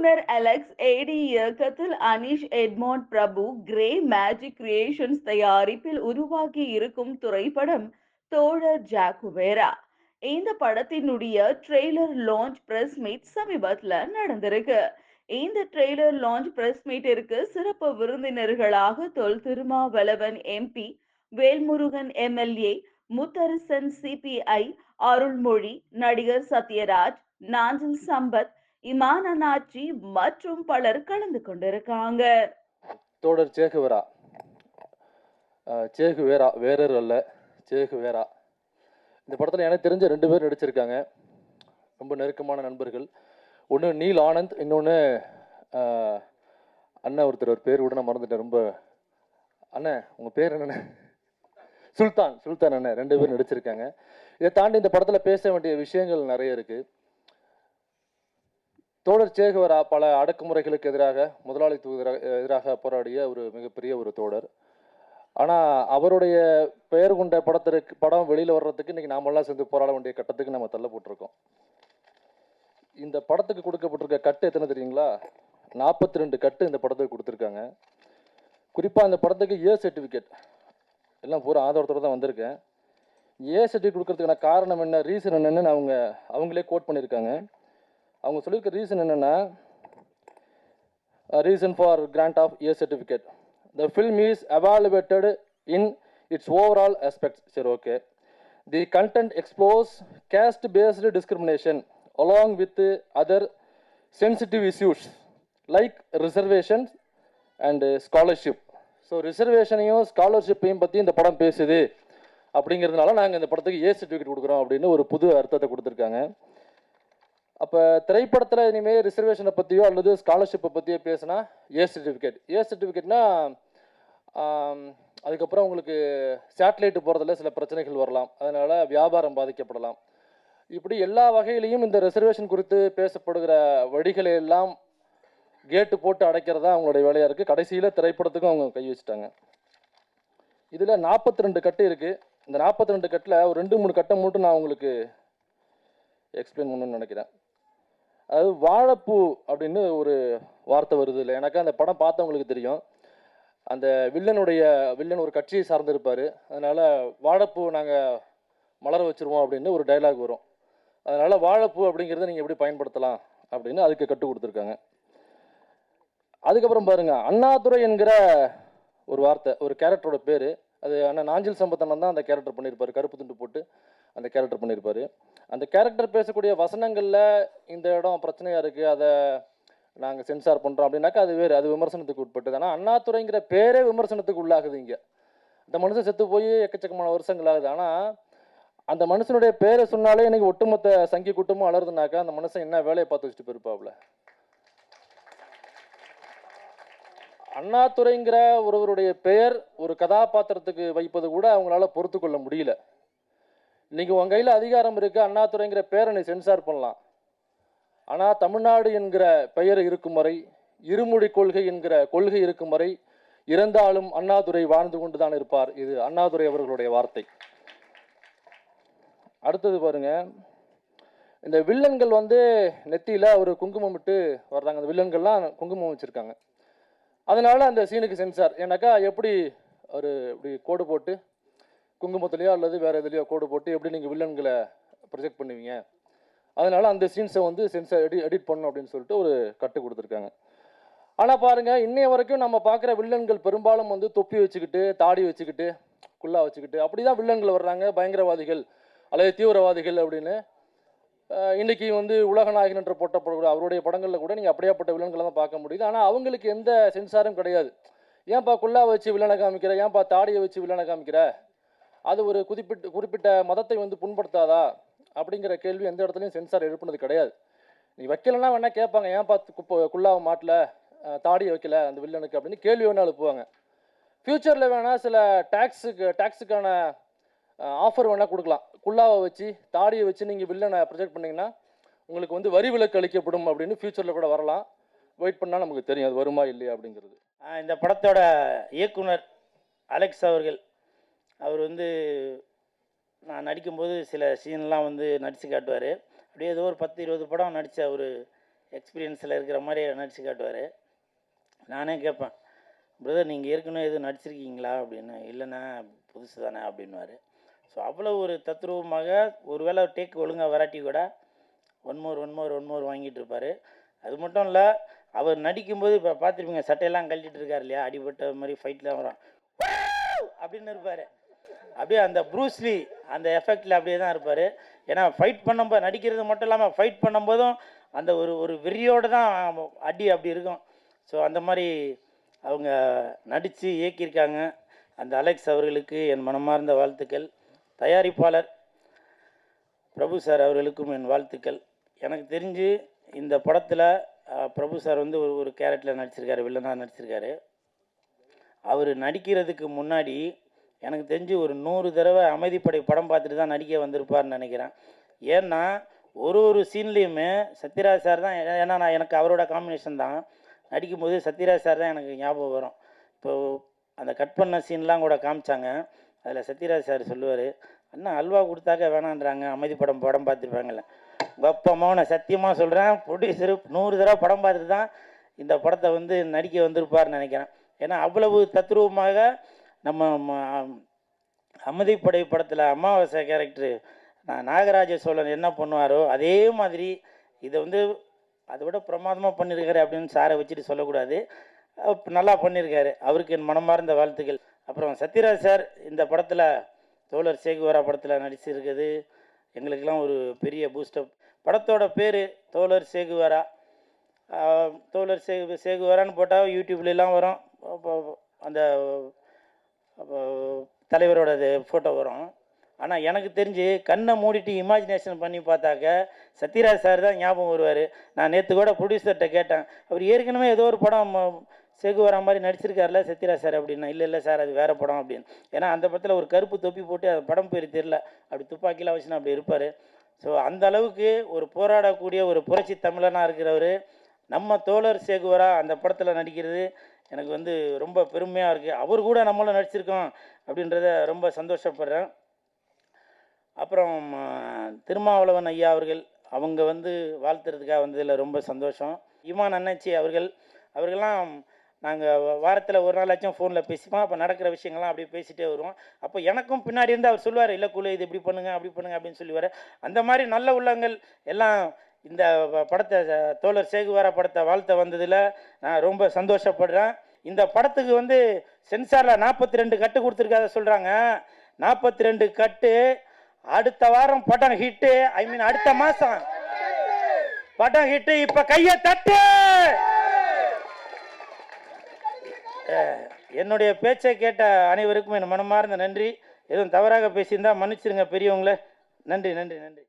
இயக்குனர் Alex A D இயக்கத்தில் Anish Edmond Prabhu grey magic creations தயாரிப்பில் உருவாகி இருக்கும் திரைப்படம் தோழர் ஜாக்குவேரா இந்த படத்தினுடைய ட்ரெய்லர் லான்ச் பிரஸ் மீட் சமீபத்தில் நடந்திருக்கு. இந்த ட்ரெய்லர் லான்ச் பிரஸ் மீட்டிற்கு சிறப்பு விருந்தினர்களாக Thol Thirumavalavan M P Velmurugan M L A Mutharasan C P I Arulmozhi நடிகர் சத்யராஜ் நாஞ்சில் சம்பத் இமான் அண்ணாச்சி மற்றும் பலர் கலந்து கொண்டிருக்காங்க. தோழர் சேகுவேரா. சேகு வேரா வேறர் அல்ல சேகுவேரா. இந்த படத்தில் எனக்கு தெரிஞ்ச ரெண்டு பேர் நடிச்சிருக்காங்க. ரொம்ப நெருக்கமான நண்பர்கள். ஒன்று நீல் ஆனந்த் இன்னொன்று அண்ணன் ஒருத்தர் ஒரு பேர் கூட நான் மறந்துட்டேன். ரொம்ப அண்ணன் உங்கள் பேர் என்னண்ணே? சுல்தான் சுல்தான் அண்ணன் ரெண்டு பேர் நடிச்சிருக்காங்க. இதை தாண்டி இந்த படத்தில் பேச வேண்டிய விஷயங்கள் நிறைய இருக்குது தோழர் சேகுவரா பல அடக்குமுறைகளுக்கு எதிராக முதலாளித்துவ எதிராக போராடிய ஒரு மிகப்பெரிய ஒரு தோழர். ஆனால் அவருடைய பெயர் கொண்ட படத்திற்கு படம் வெளியில் வர்றதுக்கு இன்றைக்கி நாமெல்லாம் சேர்ந்து போராட வேண்டிய கட்டத்துக்கு நம்ம தள்ளப்பட்டிருக்கோம். இந்த படத்துக்கு கொடுக்கப்பட்டிருக்க கட்டு எத்தனை தெரியுங்களா? நாற்பத்தி ரெண்டு கட்டு இந்த படத்துக்கு கொடுத்துருக்காங்க. குறிப்பாக இந்த படத்துக்கு ஏ சர்டிஃபிகேட் எல்லாம் பூரா ஆதாரத்தோடு தான் வந்திருக்கேன். ஏ சர்டிஃபிகேட் கொடுக்கறதுக்கான காரணம் என்ன ரீசன் என்னென்னு அவங்க அவங்களே கோட் பண்ணியிருக்காங்க. அவங்க சொல்லியிருக்க ரீசன் என்னென்னா reason for grant of A certificate the film is evaluated in its overall aspects. சரி okay the content explores caste based discrimination along with other sensitive issues like reservation and scholarship so ரிசர்வேஷனையும் ஸ்காலர்ஷிப்பையும் பற்றி இந்த படம் பேசுது. அப்படிங்கிறதுனால நாங்கள் இந்த படத்துக்கு ஏ சர்டிஃபிகேட் கொடுக்குறோம் அப்படின்னு ஒரு புது அர்த்தத்தை கொடுத்துருக்காங்க. அப்போ திரைப்படத்தில் இனிமேல் ரிசர்வேஷனை பற்றியோ அல்லது ஸ்காலர்ஷிப்பை பற்றியோ பேசினா ஏ சர்டிஃபிகேட் ஏ சர்டிஃபிகேட்னா அதுக்கப்புறம் உங்களுக்கு சேட்டலைட்டு போகிறதுல சில பிரச்சனைகள் வரலாம். அதனால் வியாபாரம் பாதிக்கப்படலாம். இப்படி எல்லா வகையிலையும் இந்த ரிசர்வேஷன் குறித்து பேசப்படுகிற வழிகளை எல்லாம் கேட்டு போட்டு அடைக்கிறது தான் அவங்களுடைய வேலையாக இருக்குது கடைசியில் திரைப்படத்துக்கும் அவங்க கை வச்சுட்டாங்க. இதில் நாற்பத்தி ரெண்டு கட்டு இருக்குது இந்த நாற்பத்தி ரெண்டு கட்டில் ஒரு ரெண்டு மூணு கட்டை மட்டும் நான் உங்களுக்கு எக்ஸ்பிளைன் பண்ணணும்னு நினைக்கிறேன். அதாவது வாழைப்பூ அப்படின்னு ஒரு வார்த்தை வருது இல்லை எனக்கு அந்த படம் பார்த்தவங்களுக்கு தெரியும். அந்த வில்லனுடைய வில்லன் ஒரு கட்சியை சார்ந்திருப்பார். அதனால் வாழைப்பூ நாங்கள் மலர வச்சுருவோம் அப்படின்னு ஒரு டைலாக் வரும். அதனால் வாழைப்பூ அப்படிங்கிறத நீங்கள் எப்படி பயன்படுத்தலாம் அப்படின்னு அதுக்கு கற்றுக் கொடுத்துருக்காங்க. அதுக்கப்புறம் பாருங்கள் அண்ணாதுரை என்கிற ஒரு வார்த்தை ஒரு கேரக்டரோட பேர். அது அண்ணன் நாஞ்சில் சம்பத்தனம் தான் அந்த கேரக்டர் பண்ணியிருப்பார் கருப்பு துண்டு போட்டு. அந்த கேரக்டர் பண்ணியிருப்பார் அந்த கேரக்டர் பேசக்கூடிய வசனங்களில் இந்த இடம் பிரச்சனையாக இருக்குது அதை நாங்கள் சென்சார் பண்ணுறோம் அப்படின்னாக்கா அது வேறு அது விமர்சனத்துக்கு உட்பட்டது. ஆனால் அண்ணாத்துறைங்கிற பேரே விமர்சனத்துக்கு உள்ளாகுது இங்கே. அந்த மனுஷன் செத்து போய் எக்கச்சக்கமான வருஷங்கள் ஆகுது. ஆனால் அந்த மனுஷனுடைய பேரை சொன்னாலே இன்றைக்கி ஒட்டுமொத்த சங்கி கூட்டமும் அலருதுனாக்கா அந்த மனுஷன் என்ன வேலையை பார்த்து வச்சுட்டு போயிருப்பாப்புல அண்ணாதுரைங்கிற ஒருவருடைய பெயர் ஒரு கதாபாத்திரத்துக்கு வைப்பது கூட அவங்களால பொறுத்து கொள்ள முடியல. இன்னைக்கு உங்கள் கையில் அதிகாரம் இருக்கு அண்ணாதுரைங்கிற பேரை நீ சென்சார் பண்ணலாம். ஆனால் தமிழ்நாடு என்கிற பெயர் இருக்கும் வரை இருமொழி கொள்கை என்கிற கொள்கை இருக்கும் வரை இறந்தாலும் அண்ணாதுரை வாழ்ந்து கொண்டு தான் இருப்பார். இது அண்ணாதுரை அவர்களுடைய வார்த்தை. அடுத்தது பாருங்க. இந்த வில்லன்கள் வந்து நெத்தியில் ஒரு குங்குமம் விட்டு வர்றாங்க. அந்த வில்லன்கள்லாம் குங்குமம் வச்சுருக்காங்க. அதனால் அந்த சீனுக்கு சென்சார் ஏன்னாக்கா எப்படி ஒரு இப்படி கோடு போட்டு குங்குமத்துலேயோ அல்லது வேறு எதுலேயோ கோடு போட்டு எப்படி நீங்கள் வில்லன்களை ப்ரொஜெக்ட் பண்ணுவீங்க? அதனால் அந்த சீன்ஸை வந்து சென்சார் எடி எடிட் பண்ணணும் அப்படின்னு சொல்லிட்டு ஒரு கட்டு கொடுத்துருக்காங்க. ஆனால் பாருங்கள் இன்னைய வரைக்கும் நம்ம பார்க்குற வில்லன்கள் பெரும்பாலும் வந்து தொப்பி வச்சுக்கிட்டு தாடி வச்சுக்கிட்டு குல்லா வச்சுக்கிட்டு அப்படி தான் வில்லன்கள் வர்றாங்க. பயங்கரவாதிகள் அல்லது தீவிரவாதிகள் அப்படின்னு. இன்றைக்கி வந்து வந்து உலகநாயகன் என்று போட்டப்படக்கூடிய அவருடைய படங்களில் கூட நீங்கள் அப்படியாப்பட்ட வில்லன்களை தான் பார்க்க முடியுது. ஆனால் அவங்களுக்கு எந்த சென்சாரும் கிடையாது. ஏன்பா குல்லா வச்சு வில்லனை காமிக்கிற? ஏன்பா தாடியை வச்சு வில்லனை காமிக்கிற? அது ஒரு குறிப்பிட்ட குறிப்பிட்ட மதத்தை வந்து புண்படுத்தாதா? அப்படிங்கிற கேள்வி எந்த இடத்துலையும் சென்சார் எழுப்புனது கிடையாது. நீ வைக்கலன்னா வேணால் கேட்பாங்க ஏன் குப்பை குல்லாவை மாட்டல? அஹ் தாடியை வைக்கல அந்த வில்லனுக்கு? அப்படின்னு கேள்வி வேணால் எழுப்புவாங்க. ஃப்யூச்சரில் வேணால் சில டேக்ஸுக்கு டேக்ஸுக்கான ஆஃபர் வேணால் கொடுக்கலாம். குல்லாவை வச்சு தாடியை வச்சு நீங்கள் வில்லனை ப்ரொஜெக்ட் பண்ணிங்கன்னா உங்களுக்கு வந்து வரி விலக்கு அளிக்கப்படும் அப்படின்னு ஃப்யூச்சரில் கூட வரலாம். வெயிட் பண்ணால் நமக்கு தெரியும் அது வருமா இல்லையா அப்படிங்கிறது. இந்த படத்தோட இயக்குனர் அலெக்ஸ் அவர்கள் அவர் வந்து நான் நடிக்கும்போது சில சீன்லாம் வந்து நடித்து காட்டுவார். அப்படியே ஏதோ ஒரு பத்து இருபது படம் நடித்த ஒரு எக்ஸ்பீரியன்ஸில் இருக்கிற மாதிரி நடித்து காட்டுவார். நானே கேட்பேன் பிரதர் நீங்கள் ஏற்கனவே எதுவும் நடிச்சிருக்கீங்களா? அப்படின்னு இல்லைண்ணா புதுசு தானே அப்படின்வார் ஸோ அவ்வளோ ஒரு தத்ரூபமாக ஒருவேளை டேக் ஒழுங்காக வராட்டி கூட one more one more one more வாங்கிட்டு இருப்பார். அது மட்டும் இல்லை அவர் நடிக்கும்போது இப்போ பார்த்துருப்பீங்க சட்டையெல்லாம் கழட்டிட்டு இருக்கார் இல்லையா அடிபட்ட மாதிரி ஃபைட்லாம் வரும். அப்படின்னு இருப்பார். அப்படியே அந்த ப்ரூஸ்லி அந்த எஃபெக்டில் அப்படியே தான் இருப்பார். ஏன்னா ஃபைட் பண்ணும்போது நடிக்கிறது மட்டும் இல்லாமல் ஃபைட் பண்ணும்போதும் அந்த ஒரு ஒரு வெறியோடு தான் அடி அப்படி இருக்கும். ஸோ அந்த மாதிரி அவங்க நடித்து இயக்கியிருக்காங்க. அந்த அலெக்ஸ் அவர்களுக்கு என் மனமார்ந்த வாழ்த்துக்கள். தயாரிப்பாளர் பிரபு சார் அவர்களுக்கும் என் வாழ்த்துக்கள். எனக்கு தெரிஞ்சு இந்த படத்தில் பிரபு சார் வந்து ஒரு ஒரு கேரக்டரில் நடிச்சிருக்காரு வில்லனாக நடிச்சிருக்காரு. அவர் நடிக்கிறதுக்கு முன்னாடி எனக்கு தெரிஞ்சு ஒரு நூறு தடவை அமைதிப்படை படம் பார்த்துட்டு தான் நடிக்க வந்திருப்பார்னு நினைக்கிறேன். ஏன்னா ஒரு ஒரு சீன்லேயுமே சத்யராஜ் சார் தான் ஏன்னா நான் எனக்கு அவரோட காம்பினேஷன் தான். நடிக்கும்போது சத்யராஜ் சார் தான் எனக்கு ஞாபகம் வரும். இப்போ அந்த கட் பண்ண சீன்லாம் கூட காமிச்சாங்க. அதில் சத்யராஜ் சார் சொல்லுவார் அண்ணா அல்வா கொடுத்தாக்க வேணான்றாங்க. அமைதி படம் படம் பார்த்துருப்பாங்கல்ல. கப்பமாக நான் சத்தியமாக சொல்கிறேன் ப்ரொடியூசரு நூறு தடவை படம் பார்த்துட்டு தான் இந்த படத்தை வந்து நடிக்க வந்திருப்பார்னு நினைக்கிறேன். ஏன்னா அவ்வளவு தத்ரூபமாக நம்ம ம- படை படத்தில் அமாவாசை கேரக்டரு நாகராஜ சோழன் என்ன பண்ணுவாரோ அதே மாதிரி இதை வந்து அதை விட பிரமாதமாக பண்ணியிருக்காரு அப்படின்னு சாரை வச்சுட்டு சொல்லக்கூடாது. நல்லா பண்ணியிருக்காரு அவருக்கு என் மனமார்ந்த வாழ்த்துக்கள். அப்புறம் சத்யராஜ் சார் இந்த படத்தில் தோழர் சேகுவரா படத்தில் நடிச்சிருக்குது. எங்களுக்கெல்லாம் ஒரு பெரிய பூஸ்டப் படத்தோட பேர் தோழர் சேகுவரா. தோழர் சேகு சேகுவரான்னு போட்டால் யூடியூப்லலாம் வரும். அந்த தலைவரோட ஃபோட்டோ வரும். ஆனால் எனக்கு தெரிஞ்சு கண்ணை மூடிட்டு இமேஜினேஷன் பண்ணி பார்த்தாக்க சத்யராஜ் சார் தான் ஞாபகம் வருவார். நான் நேற்று கூட ப்ரொடியூசர்கிட்ட கேட்டேன். அவர் ஏற்கனவே ஏதோ ஒரு படம் செகு வரா மாதிரி நடிச்சிருக்காருல சத்யராஜ் சார் அப்படின்னா. இல்லை இல்லை சார் அது வேறு படம் அப்படின்னு. ஏன்னா அந்த படத்தில் ஒரு கருப்பு தொப்பி போட்டு அந்த படம் பேர் தெரில அப்படி துப்பாக்கிலாம் வச்சுன்னு அப்படி இருப்பார். ஸோ அந்த அளவுக்கு ஒரு போராடக்கூடிய ஒரு புரட்சி தமிழனாக இருக்கிறவர். நம்ம தோழர் சேகுவரா அந்த படத்தில் நடிக்கிறது. எனக்கு வந்து ரொம்ப பெருமையாக இருக்குது அவர் கூட நம்மளும் நடிச்சிருக்கோம் அப்படின்றத ரொம்ப சந்தோஷப்படுறேன். அப்புறம் திருமாவளவன் ஐயா அவர்கள் அவங்க வந்து வாழ்த்துறதுக்காக வந்ததில் ரொம்ப சந்தோஷம். இமான் அண்ணாச்சி அவர்கள் அவர்கள்லாம் நாங்கள் வாரத்தில் ஒரு நாளாச்சும் ஃபோனில் பேசிப்போம். அப்போ நடக்கிற விஷயங்கள்லாம் அப்படியே பேசிகிட்டே வருவோம். அப்போ எனக்கும் பின்னாடி இருந்து அவர் சொல்லுவார் இல்லை குழு இது இப்படி பண்ணுங்க அப்படி பண்ணுங்க அப்படின்னு சொல்லுவார். அந்த மாதிரி நல்ல உள்ளங்கள் எல்லாம் இந்த படத்தை தோழர் சேகுவாரா படத்தை வாழ்த்த வந்ததில் நான் ரொம்ப சந்தோஷப்படுறேன். இந்த படத்துக்கு வந்து சென்சாரில் நாற்பத்தி ரெண்டு கட்டு கொடுத்துருக்காத சொல்கிறாங்க நாற்பத்தி ரெண்டு கட்டு அடுத்த வாரம் படம் ஹிட்டு ஐ மீன் அடுத்த மாதம் படம் ஹிட்டு இப்போ கையை தட்டு! என்னுடைய பேச்சை கேட்ட அனைவருக்கும் என் மனமார்ந்த நன்றி. எதுவும் தவறாக பேசியிருந்தா மன்னிச்சிருங்க பெரியவங்களே. நன்றி நன்றி நன்றி.